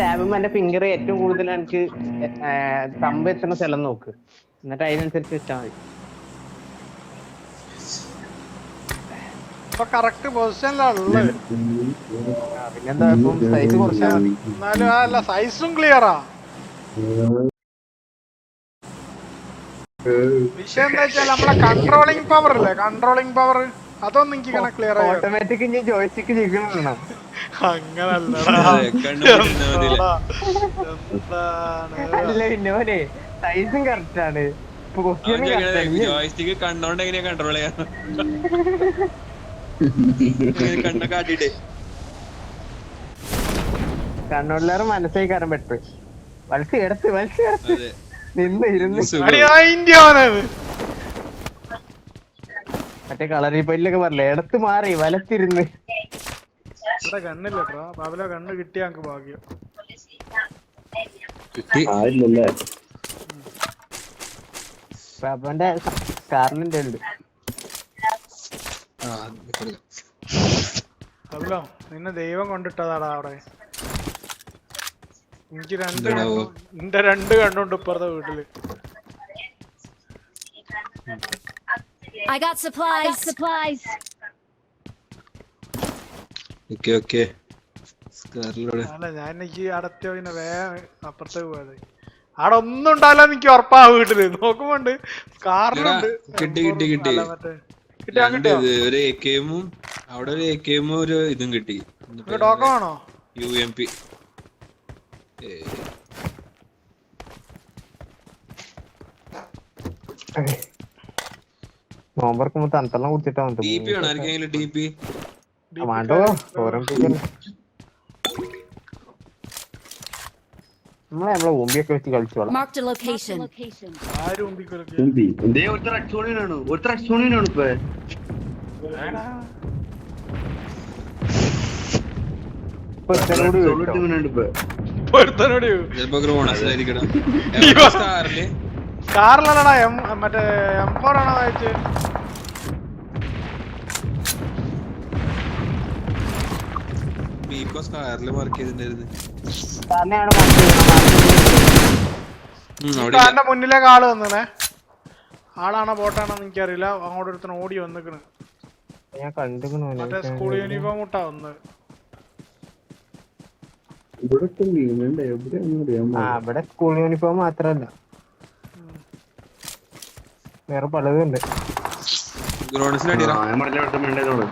ടാബും എന്റെ ഫിംഗർ ഏറ്റവും കൂടുതൽ എനിക്ക് തമ്പ് എത്തുന്ന സ്ഥലം നോക്ക്. എന്നിട്ട് അതിനനുസരിച്ച് വെച്ചാൽ മതി. ഇപ്പൊ കറക്റ്റ് പിന്നെന്താ ഇപ്പം സൈസ് കുറച്ചാ മതി. എന്നാലും അല്ല സൈസും ക്ലിയറാ വിഷയം എന്താ വെച്ചാൽ നമ്മളെ കൺട്രോളിങ് പവർ അല്ലേ കൺട്രോളിങ് പവർ അതൊന്നും എനിക്ക് ഇങ്ങനെ ക്ലിയർ ആയി ഓട്ടോമാറ്റിക് ഇനി ജോയിസ്റ്റിക്ക് ചെയ്യണം അങ്ങനല്ല ഇന്നോനെ സൈസും കറക്റ്റ് ആണ്. ജോയിസ്റ്റിക്ക് കണ്ടോണ്ട് എങ്ങനെയാ കൺട്രോൾ ചെയ്യാൻ കണ്ണ കാട്ടിട്ടേ കണ്ണുള്ളവർ മനസ്സായി കാരണം പെട്ടു. വലസ് കിടത്ത് വലസ് കിടത്ത്. അതെ. നിന്ന് ഇരുന്ന് സുഖം. അടി അതിന്റെ അവനത് മറ്റേ കളറി പല്ലിലൊക്കെ പറഞ്ഞില്ലേ? ഇടത്ത് മാറി വലത്തിരുന്ന്. കണ്ണില്ലട്ടോ ബാബുല കണ്ണ് കിട്ടിയ ഞങ്ങക്ക് ഭാഗ്യം. കിട്ടി. ആയില്ലല്ലേ അവന്റെ കാറിന്റെ ഉണ്ട്. ബാബുല നിന്നെ ദൈവം കൊണ്ടിട്ടതാടാ അവിടെ. എനിക്ക് രണ്ട് നിന്റെ രണ്ട് കണ്ണുണ്ട് ഇപ്പുറത്തെ വീട്ടിൽ. I got supplies. I got supplies. Okay okay സ്കാറിലൂടെ അല്ല ഞാൻ എനിക്ക് അടുത്ത പിന്നെ വേഗം അപ്പുറത്തേക്ക് പോയത്. അവിടെ ഒന്നും ഉണ്ടാവില്ല എനിക്ക് ഉറപ്പാ വീട്ടിൽ. നോക്കുമ്പോണ്ട് കാറിലുണ്ട് കിട്ടി, കിട്ടി, കിട്ടി. അല്ല, മറ്റേ. കിട്ടിയാ രണ്ട് കിട്ടിയോ? ഇത് ഒരു എ കെ അവിടെ ഒരു എ കെ എമ്മും ഒരു ഇതും കിട്ടി. ഒരു യു എം പി നോമ്പറക്കുമ്പോ തണുത്തെല്ലാം കുടിച്ചിട്ടാ വേണ്ടോ? ഓരോ നമ്മളെ നമ്മളെ ഓമ്പിയൊക്കെ വെച്ച് കളിച്ചോളാം. ഒരുത്തനോട് ചിലപ്പോ സ്റ്റാറിൽ കാറിലല്ലടാ എം മറ്റേ എം ഫോർ ആണോ വായിച്ച് ബീക്കോ സ്റ്റാറിൽ മാർക്ക് ചെയ്തിട്ടുണ്ടായിരുന്നു. സാറിനെ അവിടെ mark ചെയ്യണം, mark ചെയ്യണം. ഉം, അവിടെ മുന്നിലേക്ക് ആൾ വന്നേ ആളാണോ ബോട്ടാണോ എനിക്കറിയില്ല. അങ്ങോട്ട് ഒരുത്തൻ ഓടി വന്നിക്കണ്. മറ്റേ സ്കൂൾ യൂണിഫോം ഇട്ടാ വന്നത്. ആ ഇവിടെ സ്കൂൾ യൂണിഫോം മാത്രല്ല. വേറെ പലതും ഉണ്ട് ഗ്രോണസിൽ അടിയറ ഞാൻ പറഞ്ഞ ഇവിടെ വീണ്ടതോട്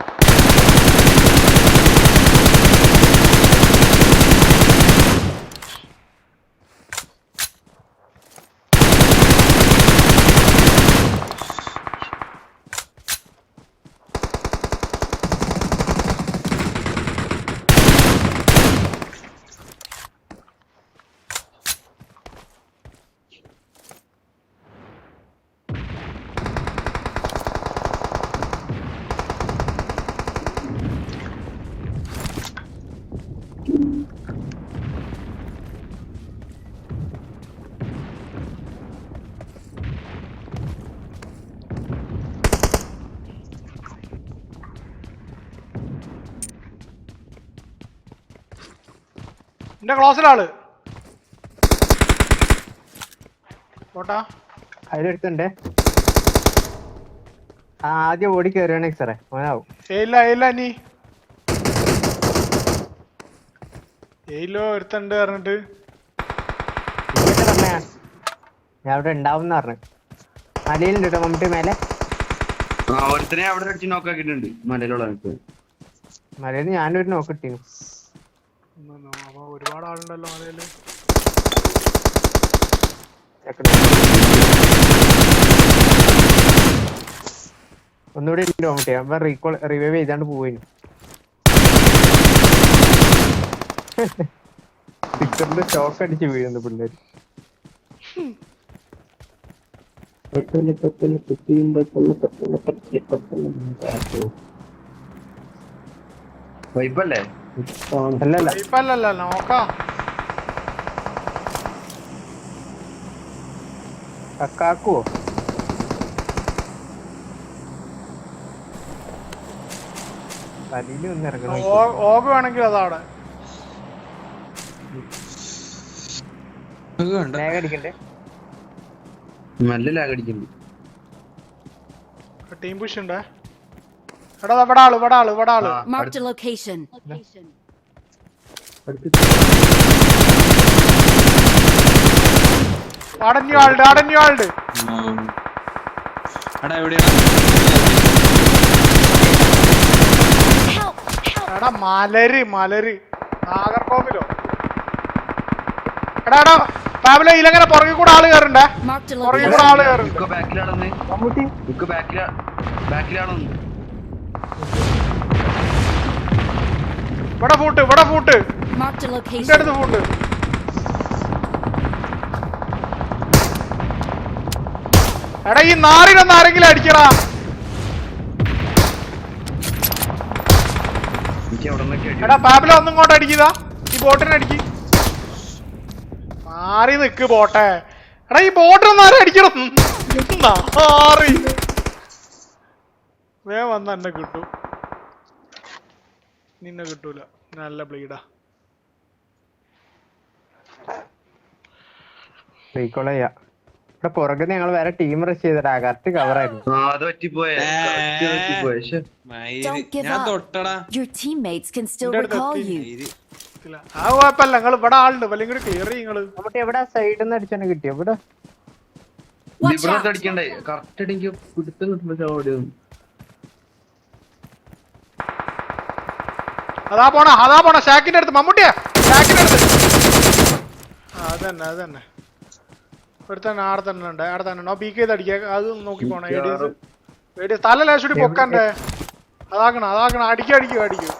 എന്റെ ക്ലോസിലാൾ. അതിലെടുത്തുണ്ട് ആദ്യം ഓടി കയറുകയാണെങ്കിൽ സാറേ ഏയില്ല നീ ഏയിലോ ഒരുത്തണ്ട് പറഞ്ഞിട്ട്. ഇങ്ങോട്ട് പറഞ്ഞ ഞാൻ അവിടെ ഉണ്ടാവും പറഞ്ഞു. മലയിലുണ്ട് കേട്ടോ മമ്മൂട്ടി മേലെ? ഒരുത്തനെ അവിടെ അടിച്ച് മലയിലുള്ള. മലയിൽ ഞാനൊരു നോക്കിട്ടീന്നു അപ്പൊ ഒരുപാട് ആളുണ്ടല്ലോ മലയിൽ. ഒന്നുകൂടി ഉണ്ട് മമ്മൂട്ടി അപ്പൊ റീകോൾ റിവൈവ് ചെയ്താണ്ട് പോയിന് പിക്ചറിന്റെ ഷോക്ക് അടിച്ച് വീഴുന്നു പിള്ളേര്. പെട്ടെന്ന് പെട്ടെന്ന് കുത്തിയും പെട്ടെന്ന് പെട്ടെന്ന് പെട്ടെന്ന് വൈബല്ലേ. അല്ലല്ല ഇപ്പല്ലല്ല നോക്കാം. കക്കാക്കുവോ? വലിയ ഒന്ന് ഇറങ്ങണം വേണമെങ്കിൽ ലാഗ് അടിക്കണ്ടേ. ടീം പുഷ് ഉണ്ട്? എടാ ഇവിടെ ആൾ ഇവിടെ ആൾ ഇവിടെ ആൾ. ആ, ലൊക്കേഷൻ അടഞ്ഞു ആളുണ്ട് അടഞ്ഞു ആളുണ്ട്. എടാ എവിടെയാണ്! എടാ മലര് മലര്. നാഗർകോവിലോ? എടാ എടാ ഫാമിലി ഇതിലങ്ങനെ പുറകിൽ കൂടെ ആൾ കയറണ്ടേ? പുറകിൽ. കൂടെ ആൾ കയറുണ്ട്? ഇക്ക ബാക്കിലാണെന്ന്. ഇവിടെ ഫൂട്ട് ഇവിടെ ഫൂട്ട് എന്റെ അടുത്ത് ഫൂട്ട് എടാ ഈ നാറിനൊന്ന് ആരെങ്കിലും അടിക്കടാ. എടാ പാബില ഒന്നും കൊണ്ട് അടിക്കതാ ഈ ബോട്ടിനെ അടിക്ക്. മാറി നിക്ക് ബോട്ടെ. എടാ ഈ ബോട്ടിനൊന്നും ആരും അടിക്കണം? മാറി വേ വന്ന എന്നെ കിട്ടു. നിന്നെ കിട്ടൂല. നല്ല ബ്ലീഡാ റീകോൾ ചെയ്യാ ഇവിടെ പുറകെ ഞങ്ങൾ വേറെ ടീം റഷ് ചെയ്തിട്ടാ കറക്റ്റ് കവർ ആയിരുന്നു അത് പറ്റിപ്പോയെ. ഞാൻ തൊട്ടടാ. Your teammates can still recall you. മയിൽ. ഇല്ല. ആ കുഴപ്പമില്ല. നിങ്ങൾ ഇവിടെ ആളുണ്ട്. അല്ലെങ്കിൽ കൂടി ക്ലിയർ നിങ്ങൾ. മമ്മൂട്ടി എവിടെ? സൈഡിൽ നിന്ന് അടിച്ചാണ് കിട്ടിയോ? ഇവിടെ. Watch ഇവിടെ out! അടിക്കണ്ടേ? കറക്റ്റ് അടിക്കും പിടുത്തം കിട്ടുമ്പോ അതാ പോണ അതാ പോണ ഷാക്കിന്റെ അടുത്ത് മമ്മൂട്ടിയാ ഷാക്കിന്റെ അടുത്ത്. അതന്നെ അതന്നെ. ഇവിടെ തന്നെ ആടെ തന്നെ ഉണ്ട് ആടെ തന്നെ ഉണ്ട്. ബീക്ക് ചെയ്ത് അടിക്കുക അത് നോക്കി പോണേ ഏഡിയസ് ഏഡിയസ് തല ലേശൂടി പൊക്കണ്ടേ? അതാക്കണം അതാക്കണം അടിക്കുക അടിക്കുക അടിക്കുക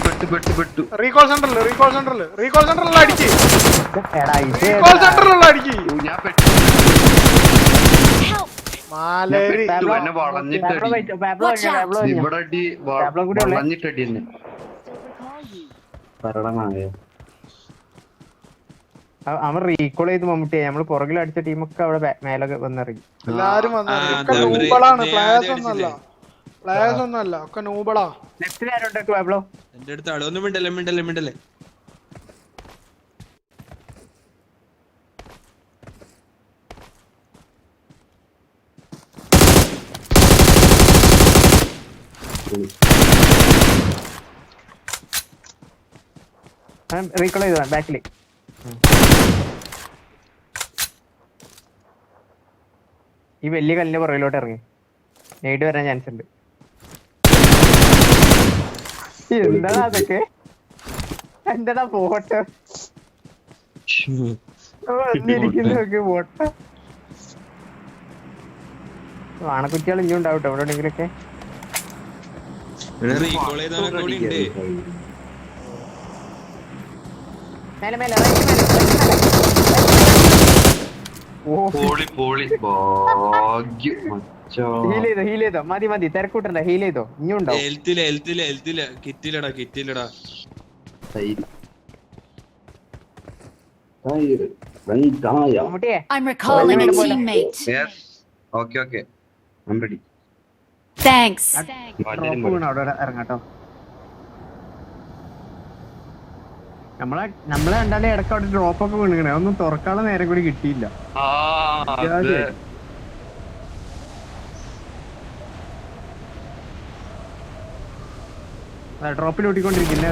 പെട്ടു പെട്ടു പെട്ടു റീകോൾ സെന്ററിൽ റീകോൾ സെന്ററിൽ റീകോൾ സെന്ററിലുള്ള അടിക്ക്. റീകോൾ സെന്ററിലുള്ള അടിക്ക്. അവൻ റീകോൾ ചെയ്ത് മമ്മൂട്ടി നമ്മൾ പുറകിൽ അടിച്ച ടീമൊക്കെ അവിടെ മേലൊക്കെ വന്നിറങ്ങി. എല്ലാരും പ്ലേയേഴ്സ് ഒന്നല്ല ഒക്കെ നൂബളാ ആരോട്ടെ പാബ്ലോ എന്റെ അടുത്ത് ആളൊന്നും ഒന്നും മിണ്ടല്ലേ മിണ്ടല്ലേ? റീകോൾ ബാക്കിൽ ഈ വലിയ കല്ലിന്റെ പുറകിലോട്ട് ഇറങ്ങി. നേടി വരാൻ ചാൻസ് ഉണ്ട്. എന്താടാ അതൊക്കെ? എന്താടാ ഫോട്ടോ? വാണക്കുറ്റികൾ ഇനിയും ഉണ്ടാവട്ടെ എവിടെ എവിടെയെങ്കിലൊക്കെ ഇവിടെ റീകോൾ ചെയ്തവനൊക്കെ കൂടി ഉണ്ട് മേലെ മേലെ right മേലെ, right മേലെ. ഓ പോളി പോളി. ഭാഗ്യം മച്ചാ. ഹീൽ ചെയ്തോ ഹീൽ ചെയ്തോ. മതി മതി. തിരക്കൂട്ടണ്ട. ഹീൽ ചെയ്തോ. ഇനിയും ഉണ്ടാവും. ഹെൽത്തിൽ ഹെൽത്തിൽ ഹെൽത്തിൽ കിറ്റിലടാ കിറ്റിലടാ. I'm recalling a teammate. Yes okay okay I ready Thanks. Drop വീണു അവിടെ ഇറങ്ങാട്ടോ നമ്മളെ നമ്മളെ കണ്ടാലേ ഇടയ്ക്ക് അവിടെ ഡ്രോപ്പ് ഒക്കെ വീണിങ്ങനെ ഒന്നും തുറക്കാനുള്ള നേരം കൂടി കിട്ടിയില്ല. ഡ്രോപ്പിൽ ഓട്ടിക്കൊണ്ടിരിക്കുന്നേ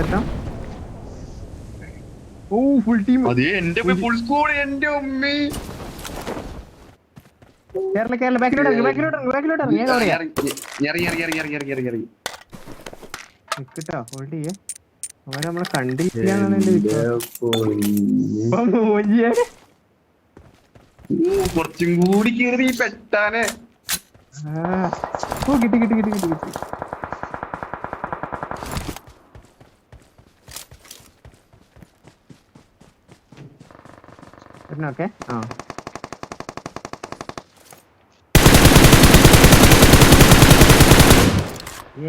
ഓ ഫുൾ ടീം അത് എന്റെ ഫുൾ സ്കൂൾ എന്റെ ഉമ്മി. കേരള കേരള ബാക്കിലോട്ട് ഇറങ്ങി ബാക്കിലോട്ട് ഇറങ്ങി ബാക്കിലോട്ട് ഇറങ്ങി. ഞാൻ പറയാം? ഇറങ്ങി ഇറങ്ങി ഇറങ്ങി ഇറങ്ങി ഇറങ്ങി ഇറങ്ങി ഇറങ്ങി. നിക്കട്ടോ ഹോൾഡ് ചെയ്യേ. അവരെ നമ്മളെ കണ്ടില്ല എന്നാണ് എന്റെ വിശ്വാസം. ഇപ്പൊ മോജിയെ ഊ, കുറച്ചും കൂടി കീറി പെട്ടാനെ. ആ. ഓ കിട്ടി കിട്ടി കിട്ടി കിട്ടി കിട്ടി. ഓക്കെ? ആ.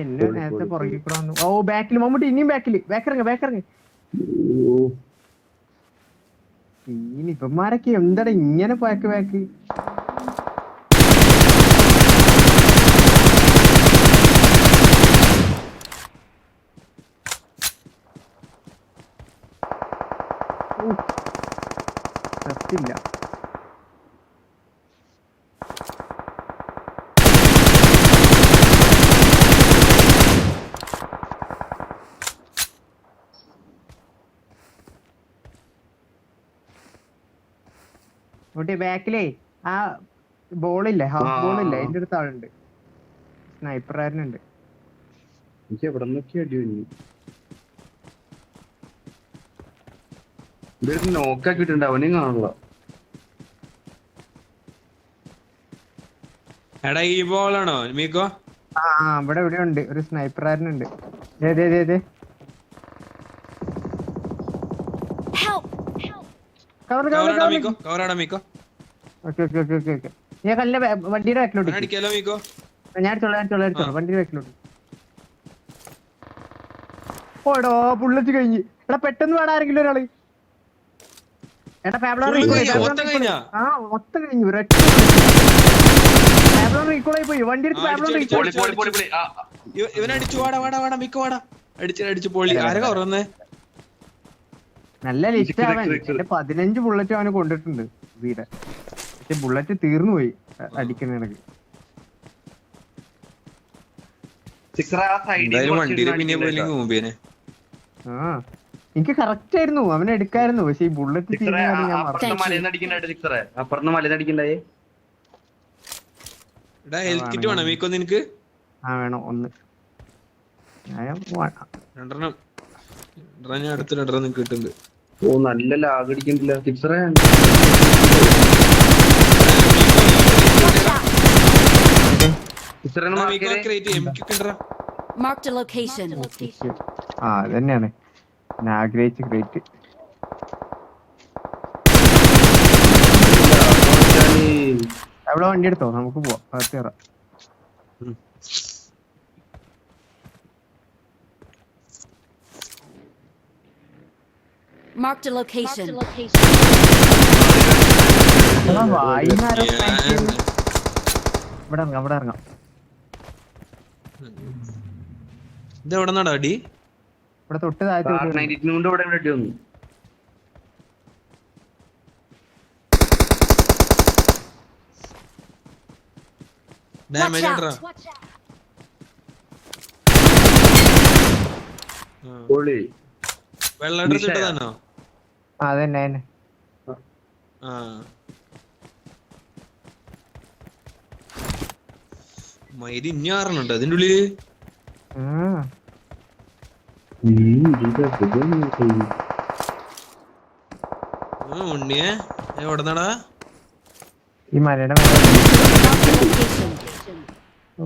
എന്നെ നേരത്തെ പുറകിൽ കൂടെ വന്നു ഓ ബാക്കിൽ മമ്മൂട്ടി ഇനിയും ബാക്കിൽ ബാക്കിറങ്ങ ബാക്കിറങ്ങ ഇനി ഇപ്പന്മാരൊക്കെ എന്താടാ ഇങ്ങനെ പോയക്ക് ബാക്ക് കുട്ടി ബാക്കിലേ ആ ബോളില്ലേ ഹാഫ് ബോൾ ബോളില്ലേ അതിന്റെ അടുത്ത് ആളുണ്ട്. സ്നൈപ്പർ ആരനുണ്ട് എനിക്ക് എവിടെ നിന്നൊക്കെ അടി വന്നു? ഇവർ നോക്കാക്കിയിട്ടുണ്ട് അവനെയും കാണുള്ള എടാ ഈ ബോളാണോ മീക്കോ? ആ ഇവിടെ ഇവിടെ ഉണ്ട്. ഒരു സ്നൈപ്പർ ആരനുണ്ട് ദേ ദേ ദേ ദേ. Help! കവർ കവർ കവർ മീക്കോ? കവറാടാ മീക്കോ? Okay okay okay okay okay. ഞാൻ കല്ലിന്റെ വണ്ടിയുടെ ബാക്കിലോട്ട് ഇരിക്ക്. അടിക്കാലോ മീക്കോ? ഞാൻ അടിച്ചോളാം ഞാൻ അടിച്ചോളാം അടിച്ചോളാം വണ്ടിയുടെ ബാക്കിലോട്ട് ഓടോ ബുള്ളറ്റ് കഴിഞ്ഞ്. എടാ പെട്ടെന്ന് വേണം ആരെങ്കിലും ഒരാൾ. എടാ ഫാബ്ലോ? ആ ഒത്ത കഴിഞ്ഞു. ഒരൊറ്റ ഫാബ്ലർ റീകോൾ ആയി പോയി. വണ്ടി എടുത്ത് ഫാബ്ലോ റീക്കോൾ ഇവനടിച്ചു വാടാ വാടാ വാടാ. മിക്ക വാടാ. അടിച്ചു അടിച്ച് പൊളി. ആരൊക്കെ കവറന്നേ നല്ല ലിസ്റ്റ് അവൻ എന്റെ പതിനഞ്ച് ബുള്ളറ്റ് അവന് കൊണ്ടിട്ടുണ്ട് വീടെ. പക്ഷെ ബുള്ളറ്റ് തീർന്നു പോയി അടിക്കുന്നതിനൊക്കെ സിക്സറ ആ എനിക്ക് കറക്റ്റ് ആയിരുന്നു അവനെ എടുക്കായിരുന്നു പക്ഷെ ഈ ബുള്ളറ്റ് സിക്സറെ ഞാൻ മറന്നു. അപ്പുറത്ത് സിക്സറെ അപ്പുറത്ത് മലയിൽ അടിക്കണ്ടായേ? എടാ ഹെൽത്ത് കിറ്റ് വേണം. മീക്കോ നിനക്ക്? ആ വേണം ഒന്ന്. ഞാൻ വ- രണ്ടെണ്ണം. രണ്ടെണ്ണം അടുത്ത കിട്ടുന്നുണ്ട്. ഓ നല്ല ലാഗ് അടിക്കണ്ടില്ല. സിക്സറെ ക്രേറ്റ് ആ അതന്നെയാണ്. ഞാൻ ആഗ്രഹിച്ച് ഗ്രേറ്റ് അവിടെ വണ്ടി എടുത്തോ? നമുക്ക് പോവാം. കയറാം Marked a location. വൈകുന്നേരം ഇവിടെ ഇറങ്ങാം ഇവിടെ ഇറങ്ങാം. ഇത് എവിടെ നടാ അടി? ഇവിടെ തൊട്ട് താഴത്ത് ഡാമേജ്! പൊളി. വെള്ളം എടുത്ത് ഇട്ടതാണോ ആ അതന്നെ മയിൽ ഇനി ആറണുണ്ട് അതിന്റെ ഉള്ളിൽ? ഉണ്ണിയെ എവിടെ നടാ ഈ മലയുടെ. ഓ.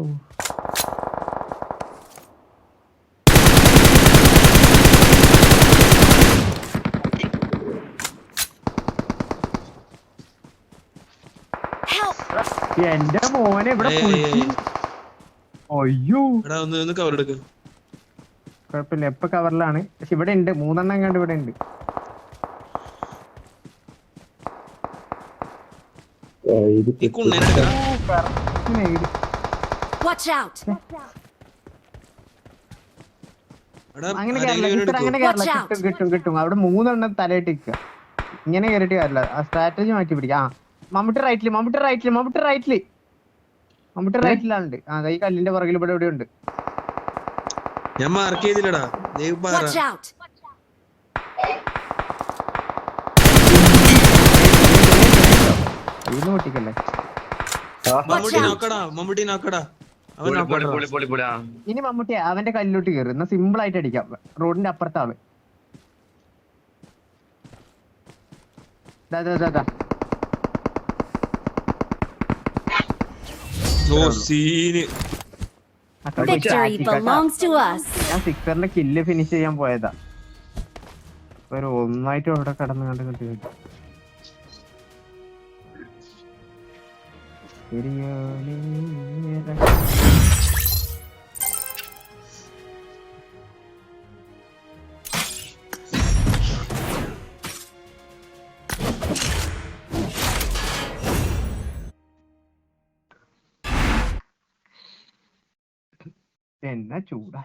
എന്റെ മോനെ ഇവിടെ അയ്യോ. എടാ ഒന്ന് ഒന്ന് കവർ എടുക്ക്. കുഴപ്പമില്ല എപ്പൊ കവറിലാണ് പക്ഷെ ഇവിടെ ഉണ്ട് മൂന്നെണ്ണം കണ്ട് ഇവിടെ ഉണ്ട്. അങ്ങനെ അങ്ങനെ. കിട്ടും കിട്ടും കിട്ടും. അവിടെ മൂന്നെണ്ണം തലയിട്ട് നിൽക്കുക ഇങ്ങനെ കയറിയിട്ട് കാര്യമില്ല. ആ സ്ട്രാറ്റജി മാറ്റി പിടിക്കാം. ആ മമ്മൂട്ടി റൈറ്റിൽ മമ്മൂട്ടി റൈറ്റിൽ മമ്മൂട്ടി റൈറ്റിൽ മമ്മൂട്ടി റൈറ്റിലാണ്ട് ആ ഈ കല്ലിന്റെ പുറകിൽ ഇവിടെ ഇവിടെ ഉണ്ട് ഞാൻ മാർക്ക് ചെയ്തില്ലടാ. ദേ പാറ. Watch out! ഇന്ന് പൊട്ടിക്കല്ലേ? മമ്മൂട്ടി നോക്കടാ മമ്മൂട്ടി നോക്കടാ അവൻ പൊളി പൊളി നോക്കടാ പൊളി പൊളി പൊളി ആ. ഇനി മമ്മൂട്ടി അവന്റെ കല്ലിലോട്ട് കയറി എന്നാ സിമ്പിൾ ആയിട്ട് അടിക്കാം. റോഡിന്റെ അപ്പുറത്താണ്. ആൾ ദാ, ദാ, ദാ, ദാ. ഓ സീന് Victory കേട്ടാ. belongs to us. ഞാൻ സിക്സറിന്റെ കില്ല് ഫിനിഷ് ചെയ്യാൻ പോയതാ ഒരു ഒന്നായിട്ട് അവിടെ കടന്ന് കണ്ട് കണ്ട് കണ്ട്. ശരിയാണ്. എന്നാ ചൂടാ